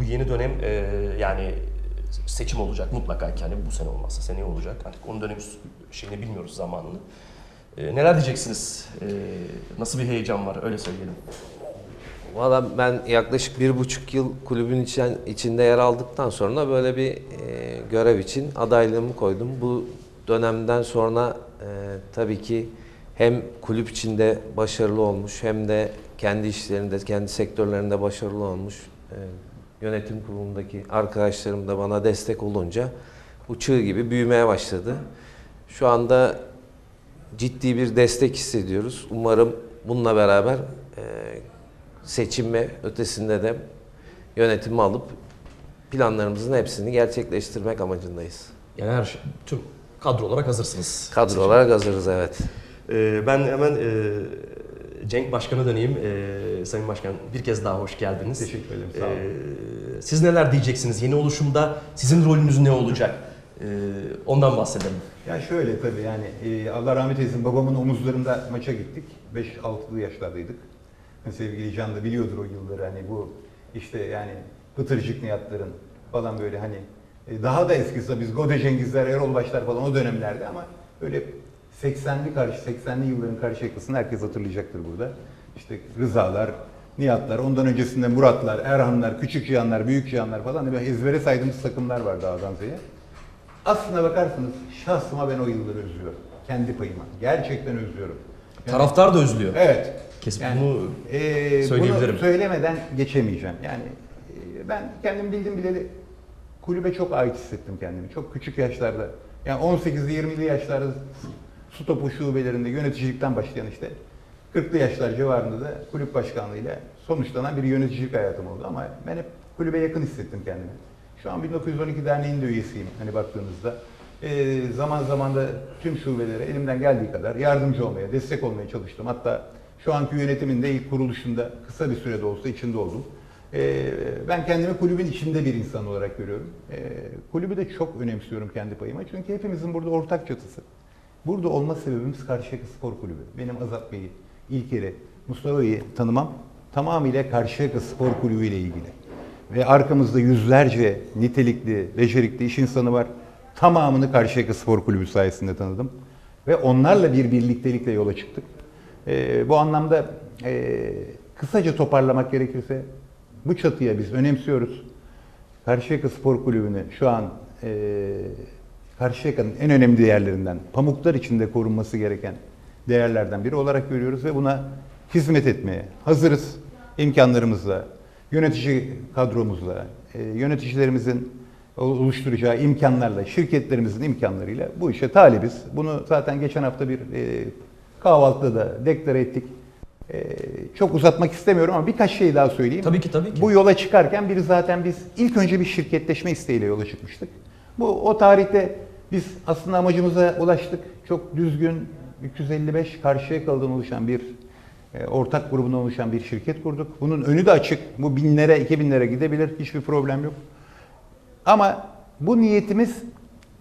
bu yeni dönem e, yani seçim olacak mutlaka ki hani bu sene olmazsa seneye olacak. Artık onun dönemi şeyini bilmiyoruz zamanını. E, neler diyeceksiniz? E, nasıl bir heyecan var öyle söyleyelim. Valla ben yaklaşık bir buçuk yıl kulübün içen, içinde yer aldıktan sonra böyle bir e, görev için adaylığımı koydum. Bu dönemden sonra e, tabii ki hem kulüp içinde başarılı olmuş hem de kendi işlerinde, kendi sektörlerinde başarılı olmuş e, yönetim kurulundaki arkadaşlarım da bana destek olunca bu çığ gibi büyümeye başladı. Şu anda ciddi bir destek hissediyoruz. Umarım bununla beraber e, ötesinde de yönetimi alıp planlarımızın hepsini gerçekleştirmek amacındayız. Yani her şey, tüm kadro olarak hazırsınız. Kadro olarak hazırız evet. E, ben hemen e, Cenk Başkan'a döneyim. E, Sayın Başkan bir kez daha hoş geldiniz. Teşekkür ederim, sağ olun. E, siz neler diyeceksiniz? Yeni oluşumda sizin rolünüz ne olacak? E, ondan bahsedelim. Ya şöyle tabii yani e, Allah rahmet eylesin babamın omuzlarında maça gittik. 5-6'lı yaşlardaydık. Yani sevgili Can da biliyordur o yılları hani bu işte yani Pıtırcık Nihatların falan böyle hani e, daha da eskisi biz Gode Cengizler, Erol Başlar falan o dönemlerde ama öyle 80'li karşı 80'li yılların karşı yakasını herkes hatırlayacaktır burada. İşte Rızalar, Nihatlar, ondan öncesinde Muratlar, Erhanlar, Küçük Cihanlar, Büyük Cihanlar falan böyle ezbere saydığımız takımlar vardı A'dan Z'ye. Aslına bakarsanız şahsıma ben o yılları özlüyorum. Kendi payıma. Gerçekten özlüyorum. Yani- Taraftar da özlüyor. Evet. Kesin Yani, bunu Ee, söyleyebilirim. Bunu söylemeden geçemeyeceğim. Yani e, ben kendim bildim bileli kulübe çok ait hissettim kendimi. Çok küçük yaşlarda. Yani 18'li 20'li yaşlarda su topu şubelerinde yöneticilikten başlayan işte 40'lı yaşlar civarında da kulüp başkanlığıyla sonuçlanan bir yöneticilik hayatım oldu. Ama ben hep kulübe yakın hissettim kendimi. Şu an 1912 Derneği'nin de üyesiyim hani baktığınızda. Ee, zaman zaman da tüm şubelere elimden geldiği kadar yardımcı olmaya, destek olmaya çalıştım. Hatta şu anki yönetimin de ilk kuruluşunda kısa bir sürede olsa içinde oldum. Ee, ben kendimi kulübün içinde bir insan olarak görüyorum. Ee, kulübü de çok önemsiyorum kendi payıma. Çünkü hepimizin burada ortak çatısı. Burada olma sebebimiz Karşıyaka Spor Kulübü. Benim Azat Bey'i, İlker'i, Mustafa Bey'i tanımam tamamıyla Karşıyaka Spor Kulübü ile ilgili. Ve arkamızda yüzlerce nitelikli, becerikli iş insanı var. Tamamını Karşıyaka Spor Kulübü sayesinde tanıdım. Ve onlarla bir birliktelikle yola çıktık. Ee, bu anlamda e, kısaca toparlamak gerekirse bu çatıya biz önemsiyoruz. Karşıyaka Spor Kulübü'nü şu an e, Karşıyaka'nın en önemli değerlerinden, pamuklar içinde korunması gereken değerlerden biri olarak görüyoruz ve buna hizmet etmeye hazırız. imkanlarımızla, yönetici kadromuzla, e, yöneticilerimizin oluşturacağı imkanlarla, şirketlerimizin imkanlarıyla bu işe talibiz. Bunu zaten geçen hafta bir e, kahvaltıda da deklare ettik. E, çok uzatmak istemiyorum ama birkaç şey daha söyleyeyim. Tabii ki, tabii ki. Bu yola çıkarken bir zaten biz ilk önce bir şirketleşme isteğiyle yola çıkmıştık. Bu o tarihte biz aslında amacımıza ulaştık. Çok düzgün 355 karşıya kaldan oluşan bir e, ortak grubundan oluşan bir şirket kurduk. Bunun önü de açık. Bu binlere, iki binlere gidebilir. Hiçbir problem yok. Ama bu niyetimiz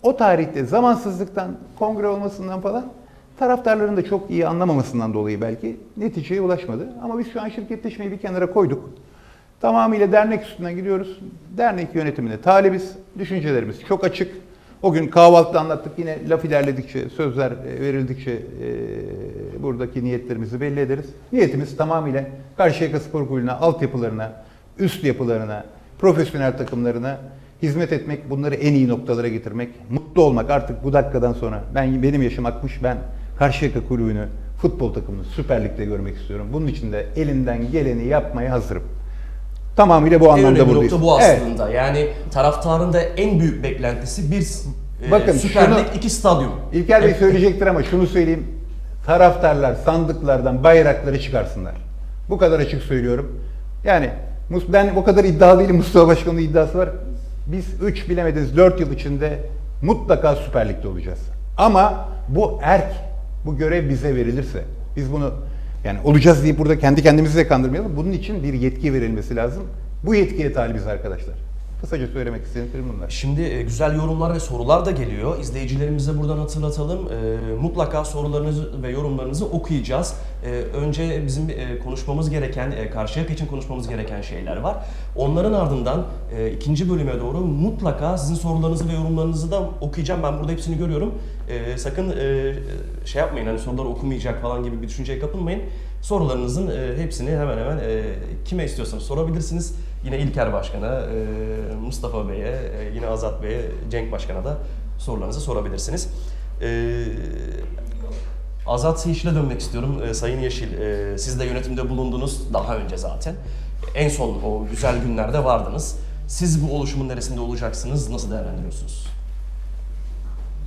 o tarihte zamansızlıktan, kongre olmasından falan taraftarların da çok iyi anlamamasından dolayı belki neticeye ulaşmadı. Ama biz şu an şirketleşmeyi bir kenara koyduk. Tamamıyla dernek üstünden gidiyoruz. Dernek yönetimine talibiz. Düşüncelerimiz çok açık. O gün kahvaltıda anlattık. Yine laf ilerledikçe, sözler e, verildikçe e, buradaki niyetlerimizi belli ederiz. Niyetimiz tamamıyla Karşıyaka Spor Kulübü'ne, altyapılarına, üst yapılarına, profesyonel takımlarına hizmet etmek, bunları en iyi noktalara getirmek, mutlu olmak artık bu dakikadan sonra. Ben benim yaşım 60, ben Karşıyaka Kulübü'nü, futbol takımını Süper Lig'de görmek istiyorum. Bunun için de elimden geleni yapmaya hazırım. Tamamıyla bu En anlamda önemli buradayız. nokta bu aslında. Yani taraftarın da en büyük beklentisi bir e, Bakın Süper şunu- Lig, iki stadyum. İlker Bey söyleyecektir ama şunu söyleyeyim. Taraftarlar sandıklardan bayrakları çıkarsınlar. Bu kadar açık söylüyorum. Yani Mus- ben o kadar iddialı değilim. Mustafa Başkan'ın iddiası var. Biz 3 bilemediniz 4 yıl içinde mutlaka Süper Lig'de olacağız. Ama bu erk, bu görev bize verilirse, biz bunu yani olacağız deyip burada kendi kendimizi de kandırmayalım. Bunun için bir yetki verilmesi lazım. Bu yetkiye talibiz arkadaşlar. Kısaca söylemek istediklerim bunlar. Şimdi e, güzel yorumlar ve sorular da geliyor. İzleyicilerimize buradan hatırlatalım. E, mutlaka sorularınızı ve yorumlarınızı okuyacağız. E, önce bizim konuşmamız gereken, Karşıyaka için konuşmamız gereken şeyler var. Onların ardından ikinci bölüme doğru mutlaka sizin sorularınızı ve yorumlarınızı da okuyacağım. Ben burada hepsini görüyorum. Sakın şey yapmayın, hani soruları okumayacak falan gibi bir düşünceye kapılmayın. Sorularınızın hepsini hemen hemen kime istiyorsanız sorabilirsiniz. Yine İlker Başkan'a, e, Mustafa Bey'e, e, yine Azat Bey'e, Cenk Başkan'a da sorularınızı sorabilirsiniz. E, Azat Yeşil'e dönmek istiyorum. Sayın Yeşil, siz de yönetimde bulundunuz daha önce zaten. En son o güzel günlerde vardınız. Siz bu oluşumun neresinde olacaksınız? Nasıl değerlendiriyorsunuz?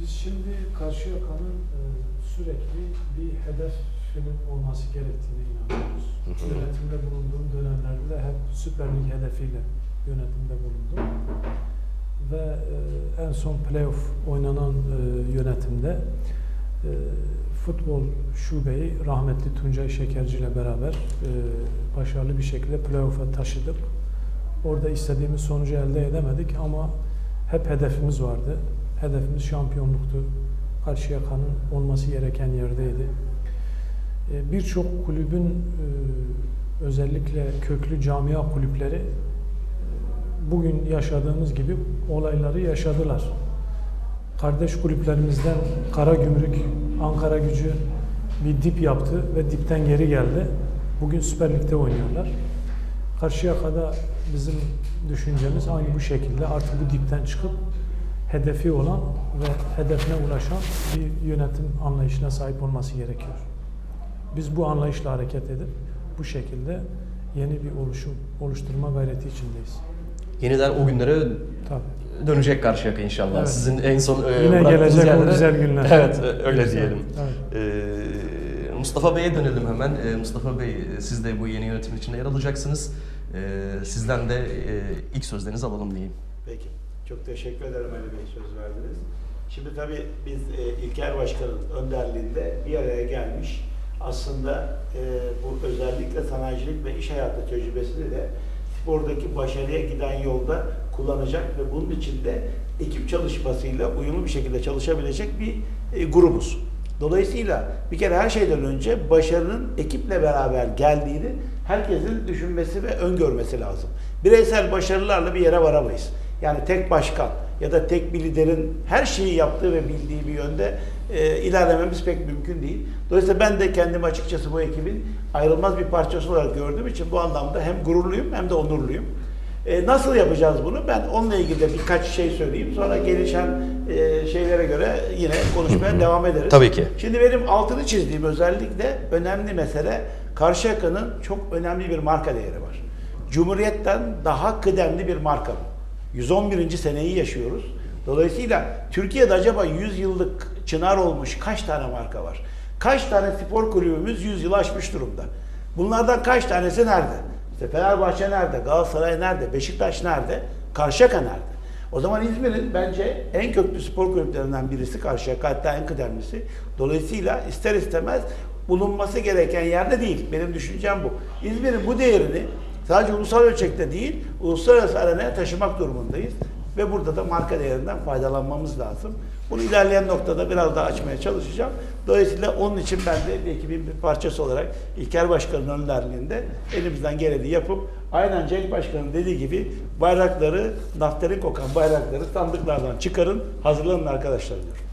Biz şimdi Karşıyaka'nın e, sürekli bir hedefinin olması gerektiğine inanıyoruz. Yönetimde bulunduğum dönemlerde de hep Süper Lig hedefiyle yönetimde bulundum. Ve e, en son playoff oynanan e, yönetimde e, futbol şubeyi rahmetli Tuncay Şekerci ile beraber e, başarılı bir şekilde playoff'a taşıdık. Orada istediğimiz sonucu elde edemedik ama hep hedefimiz vardı. Hedefimiz şampiyonluktu. Karşıyaka'nın olması gereken yerdeydi. E, Birçok kulübün e, özellikle köklü camia kulüpleri e, bugün yaşadığımız gibi olayları yaşadılar. Kardeş kulüplerimizden Karagümrük, Ankara Gücü bir dip yaptı ve dipten geri geldi. Bugün Süper Lig'de oynuyorlar. Karşıyaka'da bizim düşüncemiz aynı bu şekilde artık bu dipten çıkıp hedefi olan ve hedefine ulaşan bir yönetim anlayışına sahip olması gerekiyor. Biz bu anlayışla hareket edip bu şekilde yeni bir oluşum oluşturma gayreti içindeyiz. Yeniden o günlere Tabii. dönecek Karşıyaka inşallah. Evet. Sizin en son e, Yine bıraktığınız gelecek o yerlere- güzel günler. Evet, e, öyle Güzel. diyelim. Evet. Ee, Mustafa Bey'e dönelim hemen. Ee, Mustafa Bey, e, siz de bu yeni yönetimin içinde yer alacaksınız. Ee, sizden de e, ilk sözlerinizi alalım diyeyim. Peki. Çok teşekkür ederim Ali Bey söz verdiniz. Şimdi tabii biz e, İlker Başkan'ın önderliğinde bir araya gelmiş. Aslında e, bu özellikle sanayicilik ve iş hayatı tecrübesini de spordaki başarıya giden yolda kullanacak ve bunun için de ekip çalışmasıyla uyumlu bir şekilde çalışabilecek bir e, grubuz. Dolayısıyla bir kere her şeyden önce başarının ekiple beraber geldiğini herkesin düşünmesi ve öngörmesi lazım. Bireysel başarılarla bir yere varamayız. Yani tek başkan ya da tek bir liderin her şeyi yaptığı ve bildiği bir yönde e, ilerlememiz pek mümkün değil. Dolayısıyla ben de kendimi açıkçası bu ekibin ayrılmaz bir parçası olarak gördüğüm için bu anlamda hem gururluyum hem de onurluyum. E, nasıl yapacağız bunu? Ben onunla ilgili de birkaç şey söyleyeyim. Sonra gelişen e, şeylere göre yine konuşmaya devam ederiz. Tabii ki. Şimdi benim altını çizdiğim özellikle önemli mesele Karşıyaka'nın çok önemli bir marka değeri var. Cumhuriyet'ten daha kıdemli bir marka bu. 111. seneyi yaşıyoruz. Dolayısıyla Türkiye'de acaba 100 yıllık çınar olmuş kaç tane marka var? Kaç tane spor kulübümüz 100 yılı aşmış durumda? Bunlardan kaç tanesi nerede? İşte Fenerbahçe nerede? Galatasaray nerede? Beşiktaş nerede? Karşıyaka nerede? O zaman İzmir'in bence en köklü spor kulüplerinden birisi Karşıyaka hatta en kıdemlisi. Dolayısıyla ister istemez bulunması gereken yerde değil. Benim düşüncem bu. İzmir'in bu değerini sadece ulusal ölçekte değil, uluslararası arenaya taşımak durumundayız. Ve burada da marka değerinden faydalanmamız lazım. Bunu ilerleyen noktada biraz daha açmaya çalışacağım. Dolayısıyla onun için ben de ekibin bir parçası olarak İlker Başkan'ın önderliğinde elimizden geleni yapıp aynen Cenk Başkan'ın dediği gibi bayrakları, naftalin kokan bayrakları sandıklardan çıkarın, hazırlanın arkadaşlar diyorum.